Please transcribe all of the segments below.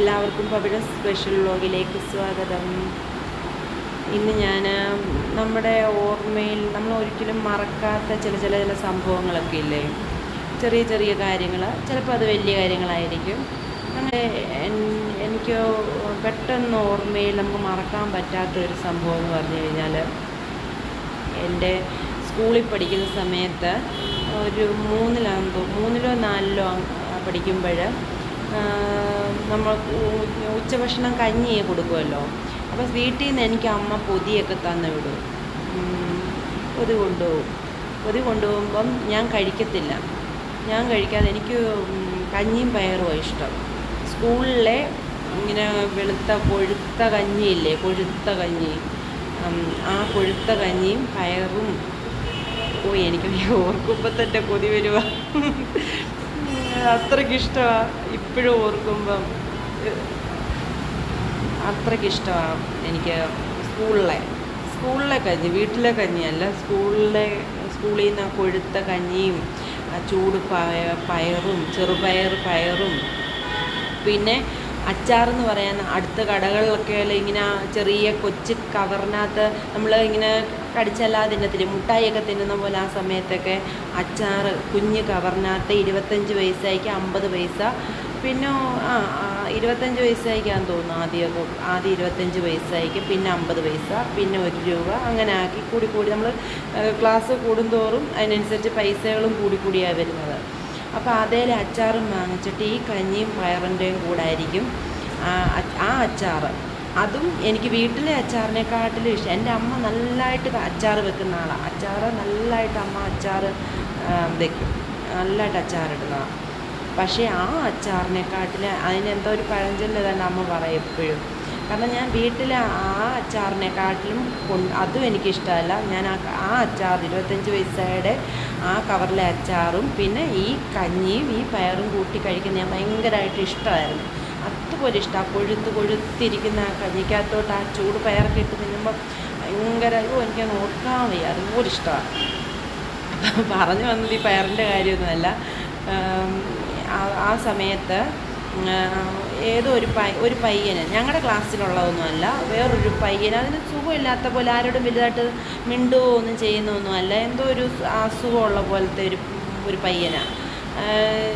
എല്ലാവർക്കും പവിഴ സ്പെഷ്യൽ വ്ലോഗിലേക്ക് സ്വാഗതം. ഇന്ന് ഞാൻ നമ്മുടെ ഓർമ്മയിൽ നമ്മൾ ഒരിക്കലും മറക്കാത്ത ചില ചില ചില സംഭവങ്ങളൊക്കെ ഇല്ലേ? ചെറിയ ചെറിയ കാര്യങ്ങൾ ചിലപ്പോൾ അത് വലിയ കാര്യങ്ങളായിരിക്കും. അങ്ങനെ എനിക്ക് പെട്ടെന്ന് ഓർമ്മയിൽ നമുക്ക് മറക്കാൻ പറ്റാത്തൊരു സംഭവം എന്ന് പറഞ്ഞു കഴിഞ്ഞാൽ എന്റെ സ്കൂളിൽ പഠിക്കുന്ന സമയത്ത് ഒരു മൂന്നിലാകുമ്പോൾ മൂന്നിലോ നാലിലോ പഠിക്കുമ്പോൾ നമ്മൾ ഉച്ചഭക്ഷണം കഞ്ഞി കൊടുക്കുമല്ലോ അപ്പോൾ വീട്ടിൽ നിന്ന് എനിക്ക് അമ്മ പൊതിയൊക്കെ തന്നു വിടും. പൊതി കൊണ്ടുപോകും പൊതി കൊണ്ടുപോകുമ്പം ഞാൻ കഴിക്കത്തില്ല. ഞാൻ കഴിക്കാതെ എനിക്ക് കഞ്ഞിയും പയറുമാണ് ഇഷ്ടം. സ്കൂളിലെ ഇങ്ങനെ വെളുത്ത കൊഴുത്ത കഞ്ഞിയില്ലേ കൊഴുത്ത കഞ്ഞി. ആ കൊഴുത്ത കഞ്ഞിയും പയറും. ഓ എനിക്ക് ഓർക്കുമ്പോൾ തന്നെ കൊതി വരുക അത്രയ്ക്ക് ഇപ്പോഴും ഓർക്കുമ്പം. അത്രയ്ക്ക് എനിക്ക് സ്കൂളിലെ സ്കൂളിലെ കഞ്ഞി വീട്ടിലെ കഞ്ഞിയല്ല സ്കൂളിലെ സ്കൂളിൽ നിന്ന് കൊഴുത്ത കഞ്ഞിയും ചൂട് പയ പയറും ചെറുപയർ പയറും. പിന്നെ അച്ചാറെന്ന് പറയാൻ അടുത്ത കടകളിലൊക്കെ ഇങ്ങനെ ചെറിയ കൊച്ചു കവറിനകത്ത് നമ്മൾ ഇങ്ങനെ കടിച്ചല്ലാതെ തിന്നത്തില്ലേ? മുട്ടായിയൊക്കെ തിന്നുന്ന പോലെ ആ സമയത്തൊക്കെ അച്ചാർ കുഞ്ഞ് കവറിനകത്ത് ഇരുപത്തഞ്ച് പൈസയ്ക്ക് അമ്പത് പൈസ. പിന്നെ ആ ഇരുപത്തഞ്ച് പൈസയ്ക്കാന്ന് തോന്നുന്നു ആദ്യമൊക്കെ. ആദ്യം ഇരുപത്തഞ്ച് പൈസയ്ക്ക് പിന്നെ അമ്പത് പൈസ പിന്നെ ഒരു രൂപ. അങ്ങനെ ആക്കി കൂടി കൂടി നമ്മൾ ക്ലാസ് കൂടുന്തോറും അതിനനുസരിച്ച് പൈസകളും കൂടി കൂടിയാണ് വരുന്നത്. അപ്പോൾ അതേ അച്ചാറും വാങ്ങിച്ചിട്ട് ഈ കഞ്ഞിയും പയറിന്റെയും കൂടായിരിക്കും ആ അച്ചാറ്. അതും എനിക്ക് വീട്ടിലെ അച്ചാറിനെക്കാട്ടിലും ഇഷ്ടം. എന്റെ അമ്മ നല്ലതായിട്ട് അച്ചാർ വെക്കുന്ന ആളാണ് അച്ചാർ നല്ലതായിട്ട് അമ്മ അച്ചാർ വെക്കും. നല്ലതായിട്ട് അച്ചാറിടുന്നതാണ് പക്ഷേ ആ അച്ചാറിനെക്കാട്ടിൽ അതിനെന്തോ ഒരു പഴഞ്ചൊല്ല് തന്നെ അമ്മ പറയും എപ്പോഴും. കാരണം ഞാൻ വീട്ടിലെ ആ അച്ചാറിനെക്കാട്ടിലും കൊണ്ട് അതും എനിക്കിഷ്ടമല്ല. ഞാൻ ആ ആ അച്ചാർ ഇരുപത്തഞ്ച് പൈസയുടെ ആ കവറിലെ അച്ചാറും പിന്നെ ഈ കഞ്ഞിയും ഈ പയറും കൂട്ടി കഴിക്കുന്ന ഞാൻ ഭയങ്കരമായിട്ട് ഇഷ്ടമായിരുന്നു. അതുപോലെ ഇഷ്ടമാണ് കൊഴുത്ത് കൊഴുത്തിരിക്കുന്ന ആ കഞ്ഞിക്കകത്തോട്ട് ആ ചൂട് പയറൊക്കെ ഇട്ട് തിന്നുമ്പോൾ ഭയങ്കര അയ്യോ എനിക്കങ്ങ് ഓർക്കാൻ വയ്യ അതുപോലെ ഇഷ്ടമാണ് പറഞ്ഞു വന്നത് ഈ പയറിന്റെ കാര്യമൊന്നുമല്ല. ആ സമയത്ത് ഏതോ ഒരു പൈ ഒരു പയ്യന് ഞങ്ങളുടെ ക്ലാസ്സിലുള്ളതൊന്നുമല്ല. വേറൊരു പയ്യന് അതിന് സുഖമില്ലാത്ത പോലെ ആരോടും വലുതായിട്ട് മിണ്ടുകയോ ഒന്നും ചെയ്യുന്നൊന്നുമല്ല എന്തോ ഒരു അസുഖമുള്ള പോലത്തെ ഒരു ഒരു പയ്യനാണ്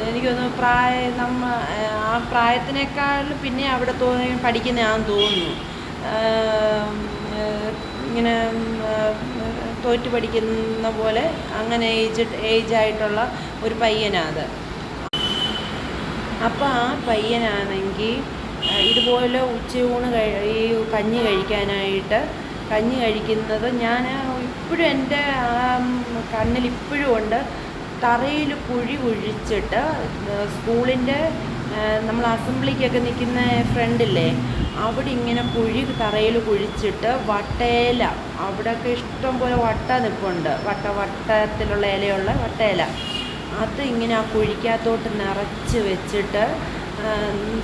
എനിക്ക് തോന്നുന്നു പ്രായം നമ്മ ആ പ്രായത്തിനേക്കാളും പിന്നെ അവിടെ തോന്നി പഠിക്കുന്നതാണെന്ന് തോന്നുന്നു. ഇങ്ങനെ തോറ്റു പഠിക്കുന്ന പോലെ അങ്ങനെ ഏജ് ഏജായിട്ടുള്ള ഒരു പയ്യനാണ് അത്. അപ്പോൾ ആ പയ്യനാണെങ്കിൽ ഇതുപോലെ ഉച്ചയൂണ് കഴി ഈ കഞ്ഞി കഴിക്കാനായിട്ട് കഞ്ഞി കഴിക്കുന്നത് ഞാൻ ഇപ്പോഴും എന്റെ കണ്ണിൽ ഇപ്പോഴും ഉണ്ട്. തറയിൽ കുഴി കുഴിച്ചിട്ട് സ്കൂളിന്റെ നമ്മൾ അസംബ്ലിക്കൊക്കെ നിൽക്കുന്ന ഫ്രണ്ടില്ലേ അവിടെ ഇങ്ങനെ കുഴി തറയിൽ കുഴിച്ചിട്ട് വട്ടയില അവിടെയൊക്കെ ഇഷ്ടം പോലെ വട്ട നിൽപ്പുണ്ട്. വട്ട വട്ടത്തിലുള്ള ഇലയുള്ള വട്ടയില. അത് ഇങ്ങനെ ആ കുഴിക്കകത്തോട്ട് നിറച്ച് വെച്ചിട്ട്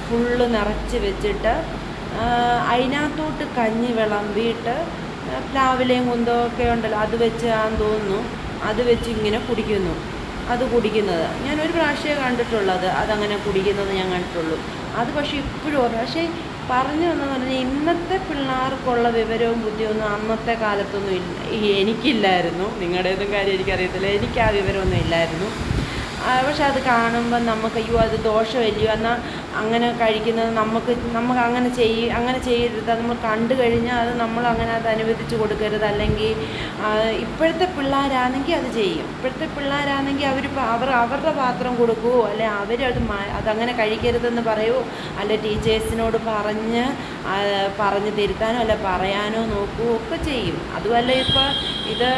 ഫുള്ള് നിറച്ച് വെച്ചിട്ട് അതിനകത്തോട്ട് കഞ്ഞി വിളമ്പിയിട്ട് പ്ലാവിലയും കുന്തമൊക്കെ ഉണ്ടല്ലോ അത് വെച്ച് ആ തോന്നുന്നു. അത് വെച്ച് ഇങ്ങനെ കുടിക്കുന്നു. അത് കുടിക്കുന്നത്. ഞാൻ ഒരു പ്രാവശ്യമേ കണ്ടിട്ടുള്ളത് അതങ്ങനെ കുടിക്കുന്നത് ഞാൻ കണ്ടിട്ടുള്ളൂ. അത് പക്ഷേ ഇപ്പോഴും ഓർമ്മ പക്ഷേ പറഞ്ഞു വന്നെന്ന് പറഞ്ഞാൽ ഇന്നത്തെ പിള്ളേർക്കുള്ള വിവരവും ബുദ്ധിയൊന്നും അന്നത്തെ കാലത്തൊന്നും ഇല്ല എനിക്കില്ലായിരുന്നു. നിങ്ങളുടേതും കാര്യം എനിക്കറിയത്തില്ല. എനിക്ക് ആ വിവരമൊന്നും ഇല്ലായിരുന്നു. പക്ഷെ അത് കാണുമ്പോൾ നമുക്ക് അയ്യോ അത് ദോഷമല്ലയോ എന്നാൽ അങ്ങനെ കഴിക്കുന്നത് നമുക്ക് നമുക്ക് അങ്ങനെ ചെയ്യ അങ്ങനെ ചെയ്യരുത്. നമ്മൾ കണ്ടു കഴിഞ്ഞാൽ അത് നമ്മൾ അങ്ങനെ അത് അനുവദിച്ച് കൊടുക്കരുത്. അല്ലെങ്കിൽ ഇപ്പോഴത്തെ പിള്ളേരാണെങ്കിൽ അത് ചെയ്യും. ഇപ്പോഴത്തെ പിള്ളേരാണെങ്കിൽ അവർ അവർ അവരുടെ പാത്രം കൊടുക്കുമോ അല്ലെ അവരത് അത് അതങ്ങനെ കഴിക്കരുതെന്ന് പറയുമോ അല്ലെ ടീച്ചേഴ്സിനോട് പറഞ്ഞ് പറഞ്ഞ് തിരുത്താനോ അല്ലെ പറയാനോ നോക്കുകയോ ഒക്കെ ചെയ്യും. അതുമല്ല ഇപ്പോൾ ഇത്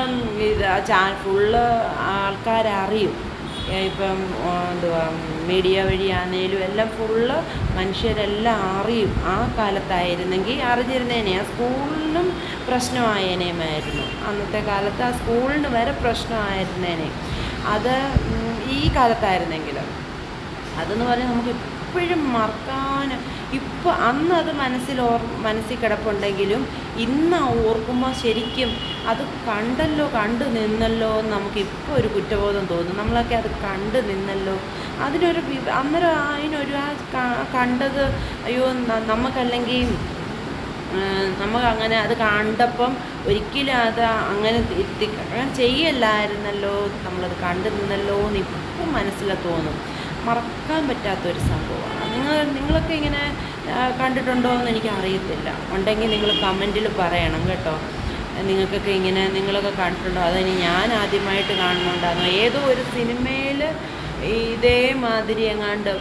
ഇത് ചാ ഫുള്ള് ആൾക്കാരറിയും. ഇപ്പം എന്തുവാ മീഡിയ വഴിയാണേലും എല്ലാം ഫുള്ള് മനുഷ്യരെല്ലാം അറിയും. ആ കാലത്തായിരുന്നെങ്കിൽ അറിഞ്ഞിരുന്നേനെ ആ സ്കൂളിനും പ്രശ്നമായേനേമായിരുന്നു. അന്നത്തെ കാലത്ത് ആ സ്കൂളിന് വരെ പ്രശ്നമായിരുന്നേനെ. അത് ഈ കാലത്തായിരുന്നെങ്കിൽ അതെന്ന് പറഞ്ഞാൽ നമുക്ക് ഇപ്പോഴും മറക്കാൻ ഇപ്പോൾ അന്ന് അത് മനസ്സിൽ ഓർ മനസ്സിൽ കിടപ്പുണ്ടെങ്കിലും ഇന്ന് ഓർക്കുമ്പോൾ ശരിക്കും അത് കണ്ടല്ലോ കണ്ടു നിന്നല്ലോ എന്ന് നമുക്ക് ഒരു കുറ്റബോധം തോന്നും. നമ്മളൊക്കെ അത് കണ്ടു നിന്നല്ലോ. അതിനൊരു അന്നൊരു അതിനൊരു ആ കണ്ടത് അയ്യോ നമുക്കല്ലെങ്കിൽ നമുക്ക് അങ്ങനെ അത് കണ്ടപ്പം ഒരിക്കലും അത് അങ്ങനെ അങ്ങനെ ചെയ്യല്ലായിരുന്നല്ലോ. നമ്മളത് കണ്ടു നിന്നല്ലോ എന്ന് ഇപ്പം മനസ്സിൽ തോന്നും. മറക്കാൻ പറ്റാത്തൊരു സംഭവമാണ്. നിങ്ങൾ നിങ്ങളൊക്കെ ഇങ്ങനെ കണ്ടിട്ടുണ്ടോ എന്ന് എനിക്ക് അറിയത്തില്ല ഉണ്ടെങ്കിൽ നിങ്ങൾ കമന്റിൽ പറയണം കേട്ടോ. നിങ്ങൾക്കൊക്കെ ഇങ്ങനെ നിങ്ങളൊക്കെ കണ്ടിട്ടുണ്ടോ? അതിന് ഞാൻ ആദ്യമായിട്ട് കാണുന്നുണ്ടായിരുന്നു. ഏതോ ഒരു സിനിമയിൽ ഇതേമാതിരി എങ്ങാണ്ട്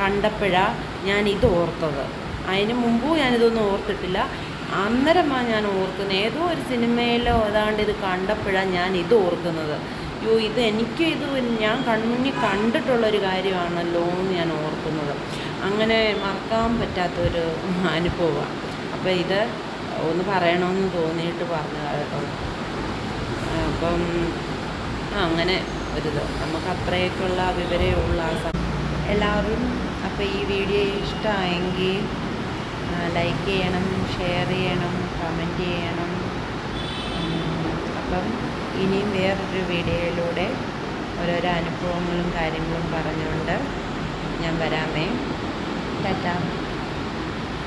കണ്ടപ്പോഴാണ് ഞാൻ ഇത് ഓർത്തത്. അതിന് മുമ്പും ഞാനിതൊന്നും ഓർത്തിട്ടില്ല. അന്നേരമാണ് ഞാൻ ഓർക്കുന്നത്. ഏതോ ഒരു സിനിമയിലോ ഏതാണ്ട് ഇത് കണ്ടപ്പോഴാണ് ഞാൻ ഇത് ഓർക്കുന്നത്. അയ്യോ ഇത് എനിക്ക് ഇത് ഞാൻ കൺമുന്നിൽ കണ്ടിട്ടുള്ളൊരു കാര്യമാണല്ലോ എന്ന് ഞാൻ ഓർക്കുന്നത്. അങ്ങനെ മറക്കാൻ പറ്റാത്തൊരു അനുഭവമാണ്. അപ്പോൾ ഇത് ഒന്ന് പറയണമെന്ന് തോന്നിയിട്ട് പറഞ്ഞതാണ് കേട്ടോ. അപ്പം അങ്ങനെ ഒരിത് നമുക്ക് അത്രയൊക്കെയുള്ള വിവരമുള്ള എല്ലാവരും അപ്പോൾ ഈ വീഡിയോ ഇഷ്ടമായെങ്കിൽ ലൈക്ക് ചെയ്യണം ഷെയർ ചെയ്യണം കമന്റ് ചെയ്യണം. അപ്പം ഇനിയും വേറൊരു വീഡിയോയിലൂടെ ഓരോരോ അനുഭവങ്ങളും കാര്യങ്ങളും പറഞ്ഞുകൊണ്ട് ഞാൻ വരാമേ ടാറ്റ.